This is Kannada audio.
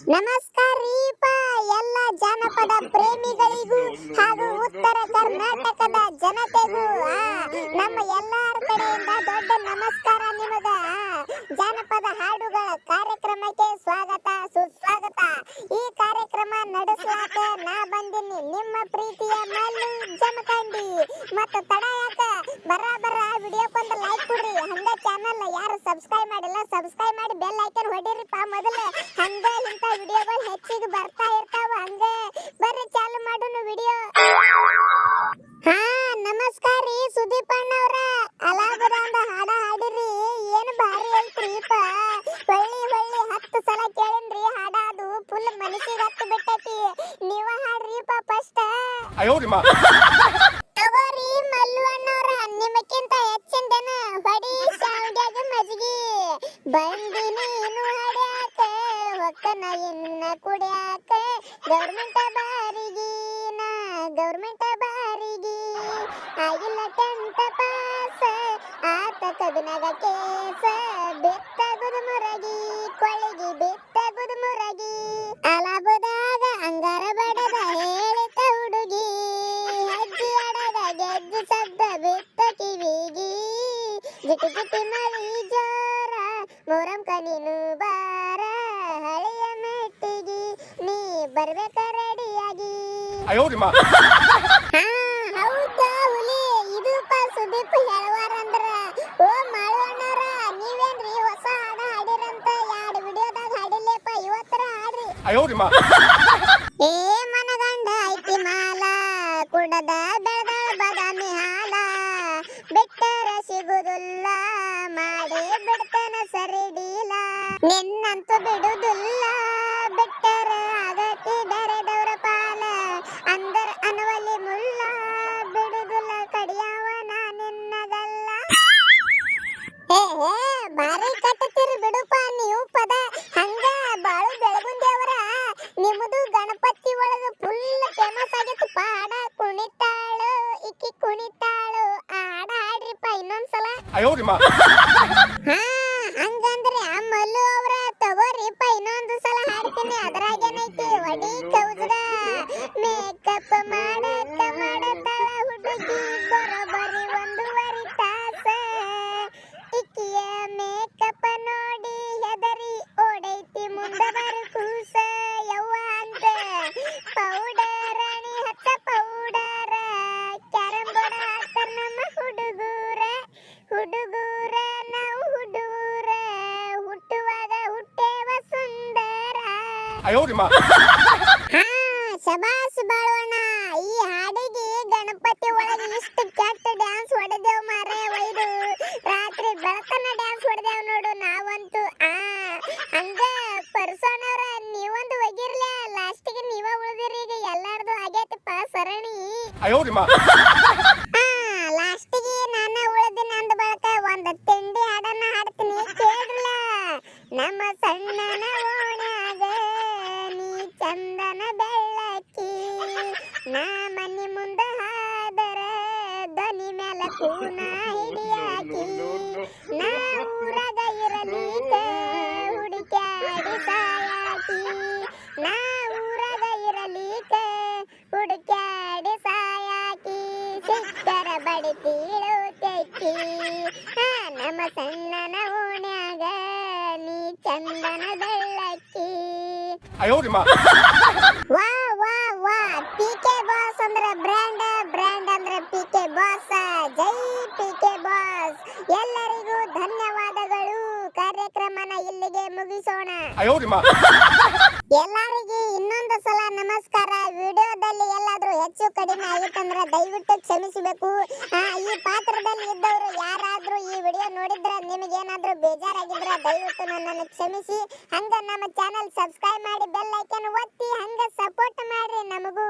ನಮಸ್ಕಾರ ರೀಪ. ಎಲ್ಲ ಜಾನಪದ ಪ್ರೇಮಿಗಳಿಗೂ ಹಾಗೂ ಉತ್ತರ ಕರ್ನಾಟಕದ ಜನತೆಗೂ ನಮ್ಮ ಎಲ್ಲಾರ ಕಡೆಯಿಂದ ದೊಡ್ಡ ನಮಸ್ಕಾರ ನಿಮಗ ಜಾನಪದ ಹಾಡುಗಳ ಕಾರ್ಯಕ್ರಮಕ್ಕೆ ಸ್ವಾಗತ, ಸುಸ್ವಾಗತ. ಈ ಕಾರ್ಯಕ್ರಮ ನಡೆಸಲಾಕ ನಾ ಬಂದಿನಿ ನಿಮ್ಮ ಪ್ರೀತಿಯ ಮಲ್ಲು ಜಮಖಂಡಿ. ಮತ್ತು ತಡ ಯಾಕ ಬರಾಬರ ವಿಡಿಯೋಕ್ಕೊಂದು ಲೈಕ್ ಕೊಡ್ರಿ. ಹಂಗ ಚಾನಲ್ ಯಾರು ಸಬ್ಸ್ಕ್ರೈಬ್ ಮಾಡಿಲ್ಲ ಸಬ್ಸ್ಕ್ರೈಬ್ ಮಾಡಿ ಬೆಲ್ ಐಕನ್ ಹೊಡೀರಿಪ್ಪ ಮೊದಲು. ಹಂಗ ಇಂಥ ವಿಡಿಯೋಗಳು ಹೆಚ್ಚಿಗೆ ಬರ್ತಾ ಇರ್ತಾವ. ಹಂಗ ಬರ್ರಿ, ಚಾಲು ಮಾಡೋನು ವಿಡಿಯೋ ಹಾ, ನಮಸ್ಕಾರ ರೀ ಸುದೀಪ್ ಅಣ್ಣವ್ರ. ಅಂತ ಹಾಡ ಹಾಡಿರಿ. ಏನು ಭಾರಿ ಐತ್ರಿಪ್ಪ ಹೊಳ್ಳಿ ಹೊಳ್ಳಿ ಹತ್ತು ಸಲ ಕೇಳಿನ್ರಿ ಹಾಡ ಅದು. ಫುಲ್ ಮನಸ್ಸಿಗೆ ಹತ್ತು ಬಿಟ್ಟೈತಿ. ನೀವ ಹಾಡ್ರಿಪ್ಪ ಫಸ್ಟ್ 哎 ಬಂದಿನಿ ನೀನು ಹಡ್ಯಾಕ, ಒಕ್ಕನ ಇನ್ನ ಕುಡ್ಯಾಕ? ಗೌರ್ಮೆಂಟ್ ಬಾರಿಗಿ ನಾ, ಗೌರ್ಮೆಂಟ್ ಬಾರಿಗಿ. ಆಗಿಲ್ಲ ಟೆಂತ ಪಾಸ, ಆತ ಕಬಿನಾಗ ಕೇಸ. ಬೆತ್ತಗುದು ಮುರಗಿ, ಕೊಳಗಿ ಬೆತ್ತಗುದು ಮುರಗಿ. ಅಲಬುದಾಗ ಅಂಗಾರ ಬಡದ ಹೇಳಿತ ಹುಡುಗಿ. ಹೆಜ್ಜೆ ಅಡಗ, ಗೆಜ್ಜೆ ಸದ್ದ ಬಿತ್ತ ಕಿವಿಗಿ. ಜಿಟಿ ಜಿಟಿ ಮಳಿ ಜೋರ ಮೊರಂ ನೀನು ಬಾರ ಹಳೆಯ ಮೆಟ್ಟಿಗೆ ನೀ ಬರಬೇಕ ರೆಡಿಯಾಗಿ. ಹೌದಾ ಹುಲಿ? ಇದು ಸುದೀಪ್ ಹೇಳುವಾರ ಅಂದ್ರ ಓ ಮಾಳುವಣ್ಣರ ನೀವೇನ್ರಿ ಹೊಸ ಹಾಡ ಹಾಡಿರಂತ? ಎರಡು ವಿಡಿಯೋದಾಗ ಹಾಡಿಲ್ಲಪ್ಪ ಇವತ್ತರ ಹಾಡ್ರಿ. ಏ ಹೆಸರಿಡೀಲ. ನಿನ್ನಂತ ಬಿಡುದಿಲ್ಲ. ಬಿಟ್ಟರ ಆಗತಿ ಬೇರೆದವರ ಪಾಲ. ಅಂದರ ಅನವಲಿ ಮುಳ್ಳ. ಬಿಡುದಿಲ್ಲ ಕಡಿಯಾವ ನಾ ನಿನ್ನದಲ್ಲ. ಏ ಏ ಬಾರಿ ಕಟ್ಟತಿರು ಬಿಡುಪ ನೀವು ಪದ. ಹಂಗ ಬಾಳು ಬೆಳಗುಂದೇವರ ನಿಮ್ಮದು ಗಣಪತಿ ಒಳಗ ಫುಲ್ ಫೇಮಸ್ ಆಗಿತ್ತು. ಪಾಡ ಕುಣಿತಾಳು ಇಕ್ಕಿ ಕುಣಿತಾಳು. ಆಡ ಆಡ್ರಿಪ್ಪ ಇನ್ನೊಂದ್ಸಲ. ಅಯ್ಯೋ ಹಾ ಮಲ್ಲು ಅವ್ರ ತಗೋರಿಪ್ಪ ಇನ್ನೊಂದು ಸಲ ಹಾಡ್ತೀನಿ. ಅದ್ರಾಗೇನೈತಿ ಅಯೋರಿಮ್ಮ ಶಬಾಸ್ ಬಾಳೋಣ ಈ ಹಾಡಿಗೆ ಗಣಪತಿ ಒಳಗೆ ಇಷ್ಟು ಕೆಟ್ಟ ಡ್ಯಾನ್ಸ್ ಹೊಡೆದೇವ್ ಮಾರ ವೈದು ರಾತ್ರಿ ಬೆಳಕನ ಡ್ಯಾನ್ಸ್ ಹೊಡೆದೇವ್ ನೋಡು ನಾವಂತೂ. ಆ ಹಂಗ ಪರ್ಸೋನವ್ರ ನೀವೊಂದು ಒಗಿರ್ಲೆ. ಲಾಸ್ಟಿಗೆ ನೀವ ಉಳಿದಿರಿ ಈಗ ಎಲ್ಲಾರ್ದು ಆಗೈತಪ್ಪ ಸರಣಿ. ನಾ ಮನಿ ಮುಂದ ಹಾದರ ಧ್ವನಿ ಮ್ಯಾಲ ಕೂನ ಹಿಡಿಯಾಕಿ. ನಾ ಊರಾಗ ಇರಲೀಕ ಹುಡುಕ್ಯಾಡಿ ಸಾಯಾಕಿ. ನಾ ಊರಾಗ ಇರಲೀಕ ಹುಡುಕ್ಯಾಡಿ ಸಾಯಾಕಿ. ಸಿಕ್ಕರ ಬಡಿತೀಳು ತೆಕ್ಕಿ. ಹಾ ನಮ್ಮ ಸಣ್ಣನ ಓಣ್ಯಾಗ ನೀ ಚಂದನ ಬೆಳ್ಳಕ್ಕಿ. 哎 ಎಲ್ಲರಿಗೂ ಧನ್ಯವಾದಗಳು. ಕಾರ್ಯಕ್ರಮನ ಇಲ್ಲಿಗೆ ಮುಗಿಸೋಣ. ಎಲ್ಲರಿಗೂ ಇನ್ನೊಂದು ಸಲ ನಮಸ್ಕಾರ. ವಿಡಿಯೋದಲ್ಲಿ ಎಲ್ಲಾದ್ರೂ ಹೆಚ್ಚು ಕಡಿಮೆ ಆಗಿತ್ತಂದ್ರೆ ದಯವಿಟ್ಟು ಕ್ಷಮಿಸಬೇಕು. ಈ ಪಾತ್ರದಲ್ಲಿ ಇದ್ದವರು ಯಾರಾದ್ರೂ ಈ ವಿಡಿಯೋ ನೋಡಿದ್ರೆ ನಿಮಗೇನಾದ್ರೂ ಬೇಜಾರಾಗಿದ್ರೆ ದಯವಿಟ್ಟು ನನ್ನನ್ನು ಕ್ಷಮಿಸಿ. ಹಂಗ ನಮ್ಮ ಚಾನೆಲ್ ಸಬ್ಸ್ಕ್ರೈಬ್ ಮಾಡಿ ಬೆಲ್ ಐಕನ್ ಒತ್ತಿ ಹಂಗ ಸಪೋರ್ಟ್ ಮಾಡ್ರಿ ನಮಗೂ.